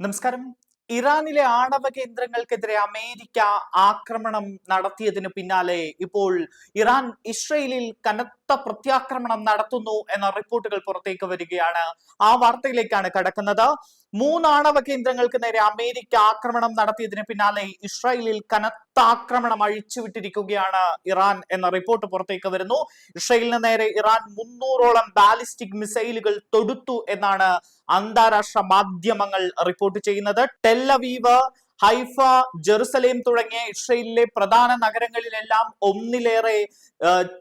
നമസ്കാരം. ഇറാനിലെ ആണവ കേന്ദ്രങ്ങൾക്കെതിരെ അമേരിക്ക ആക്രമണം നടത്തിയതിന് പിന്നാലെ ഇപ്പോൾ ഇറാൻ ഇസ്രയേലിൽ കനത്ത പ്രത്യാക്രമണം നടത്തുന്നു എന്ന റിപ്പോർട്ടുകൾ പുറത്തേക്ക് വരികയാണ്. ആ വാർത്തയിലേക്കാണ് കടക്കുന്നത്. മൂന്ന് ആണവ കേന്ദ്രങ്ങൾക്ക് നേരെ അമേരിക്ക ആക്രമണം നടത്തിയതിന് പിന്നാലെ ഇസ്രായേലിൽ കനത്ത ആക്രമണം അഴിച്ചുവിട്ടിരിക്കുകയാണ് ഇറാൻ എന്ന റിപ്പോർട്ട് പുറത്തേക്ക് വരുന്നു. ഇസ്രായേലിന് നേരെ ഇറാൻ മുന്നൂറോളം ബാലിസ്റ്റിക് മിസൈലുകൾ തൊടുത്തു എന്നാണ് അന്താരാഷ്ട്ര മാധ്യമങ്ങൾ റിപ്പോർട്ട് ചെയ്യുന്നത്. ടെല്ലവീവ് ഹൈഫ ജെറുസലേം തുടങ്ങിയ ഇസ്രയേലിലെ പ്രധാന നഗരങ്ങളിലെല്ലാം ഒന്നിലേറെ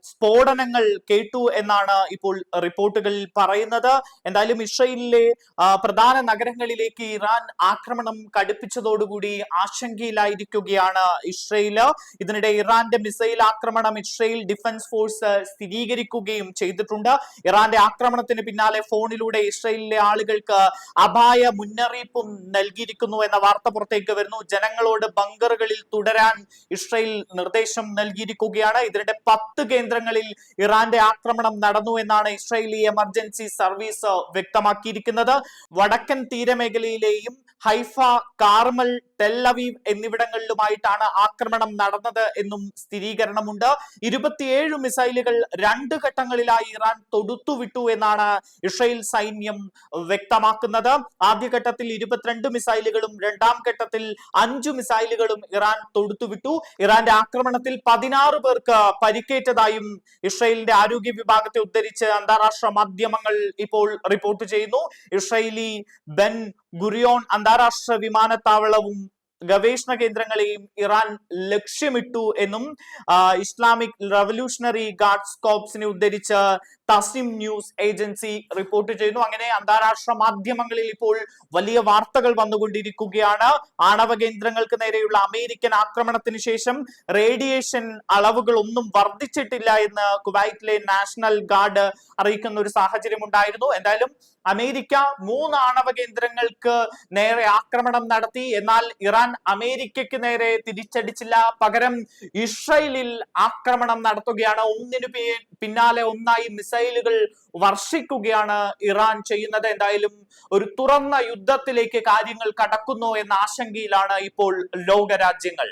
സ്ഫോടനങ്ങൾ കേട്ടു എന്നാണ് ഇപ്പോൾ റിപ്പോർട്ടുകളിൽ പറയുന്നത്. എന്തായാലും ഇസ്രയേലിലെ പ്രധാന നഗരങ്ങളിലേക്ക് ഇറാൻ ആക്രമണം കടുപ്പിച്ചതോടുകൂടി ആശങ്കയിലായിരിക്കുകയാണ് ഇസ്രയേൽ. ഇതിനിടെ ഇറാന്റെ മിസൈൽ ആക്രമണം ഇസ്രയേൽ ഡിഫൻസ് ഫോഴ്സ് സ്ഥിരീകരിക്കുകയും ചെയ്തിട്ടുണ്ട്. ഇറാന്റെ ആക്രമണത്തിന് പിന്നാലെ ഫോണിലൂടെ ഇസ്രയേലിലെ ആളുകൾക്ക് അപായ മുന്നറിയിപ്പും നൽകിയിരിക്കുന്നു എന്ന വാർത്ത പുറത്തേക്ക് വരുന്നു. ജനങ്ങളോട് ബങ്കറുകളിൽ തുടരാൻ ഇസ്രയേൽ നിർദ്ദേശം നൽകിയിരിക്കുകയാണ്. ഇതിനിടെ പത്ത് കേന്ദ്രങ്ങളിൽ ഇറാന്റെ ആക്രമണം നടന്നു എന്നാണ് ഇസ്രയേലി എമർജൻസി സർവീസ് വ്യക്തമാക്കിയിരിക്കുന്നത്. വടക്കൻ തീരമേഖലയിലെയും ഹൈഫ കാർമൽ ടെല്ലവീവ് എന്നിവിടങ്ങളിലുമായിട്ടാണ് ആക്രമണം നടന്നത് എന്നും സ്ഥിരീകരണമുണ്ട്. ഇരുപത്തിയേഴ് മിസൈലുകൾ രണ്ട് ഘട്ടങ്ങളിലായി ഇറാൻ തൊടുത്തുവിട്ടു എന്നാണ് ഇസ്രയേൽ സൈന്യം വ്യക്തമാക്കുന്നത്. ആദ്യഘട്ടത്തിൽ ഇരുപത്തിരണ്ട് മിസൈലുകളും രണ്ടാം ഘട്ടത്തിൽ അഞ്ചു മിസൈലുകളും ഇറാൻ തൊടുത്തുവിട്ടു. ഇറാന്റെ ആക്രമണത്തിൽ പതിനാറ് പേർക്ക് പരിക്കേറ്റതായും ഇസ്രയേലിന്റെ ആരോഗ്യ വിഭാഗത്തെ ഉദ്ധരിച്ച് അന്താരാഷ്ട്ര മാധ്യമങ്ങൾ ഇപ്പോൾ റിപ്പോർട്ട് ചെയ്യുന്നു. ഇസ്രയേലി ബെൻ ഗുരിയോൺ അന്താരാഷ്ട്ര വിമാനത്താവളവും ഗവേഷണ കേന്ദ്രങ്ങളെയും ഇറാൻ ലക്ഷ്യമിട്ടു എന്നും ഇസ്ലാമിക് റവല്യൂഷണറി ഗാർഡ്സ് കോപ്സിനെ ഉദ്ധരിച്ച് തസ്നിം ന്യൂസ് ഏജൻസി റിപ്പോർട്ട് ചെയ്യുന്നു. അങ്ങനെ അന്താരാഷ്ട്ര മാധ്യമങ്ങളിൽ ഇപ്പോൾ വലിയ വാർത്തകൾ വന്നുകൊണ്ടിരിക്കുകയാണ്. ആണവ കേന്ദ്രങ്ങൾക്ക് നേരെയുള്ള അമേരിക്കൻ ആക്രമണത്തിന് ശേഷം റേഡിയേഷൻ അളവുകൾ ഒന്നും വർദ്ധിച്ചിട്ടില്ല എന്ന് കുവൈറ്റിലെ നാഷണൽ ഗാർഡ് അറിയിക്കുന്ന ഒരു സാഹചര്യം ഉണ്ടായിരുന്നു. എന്തായാലും അമേരിക്ക മൂന്ന് ആണവ കേന്ദ്രങ്ങൾക്ക് നേരെ ആക്രമണം നടത്തി. എന്നാൽ ഇറാൻ അമേരിക്കയ്ക്ക് നേരെ തിരിച്ചടിച്ചില്ല. പകരം ഇസ്രയേലിൽ ആക്രമണം നടത്തുകയാണ്. ഒന്നിനു പിന്നാലെ ഒന്നായി മിസൈലുകൾ വർഷിക്കുകയാണ് ഇറാൻ ചെയ്യുന്നത്. എന്തായാലും ഒരു തുറന്ന യുദ്ധത്തിലേക്ക് കാര്യങ്ങൾ കടക്കുന്നു എന്ന ആശങ്കയിലാണ് ഇപ്പോൾ ലോകരാജ്യങ്ങൾ.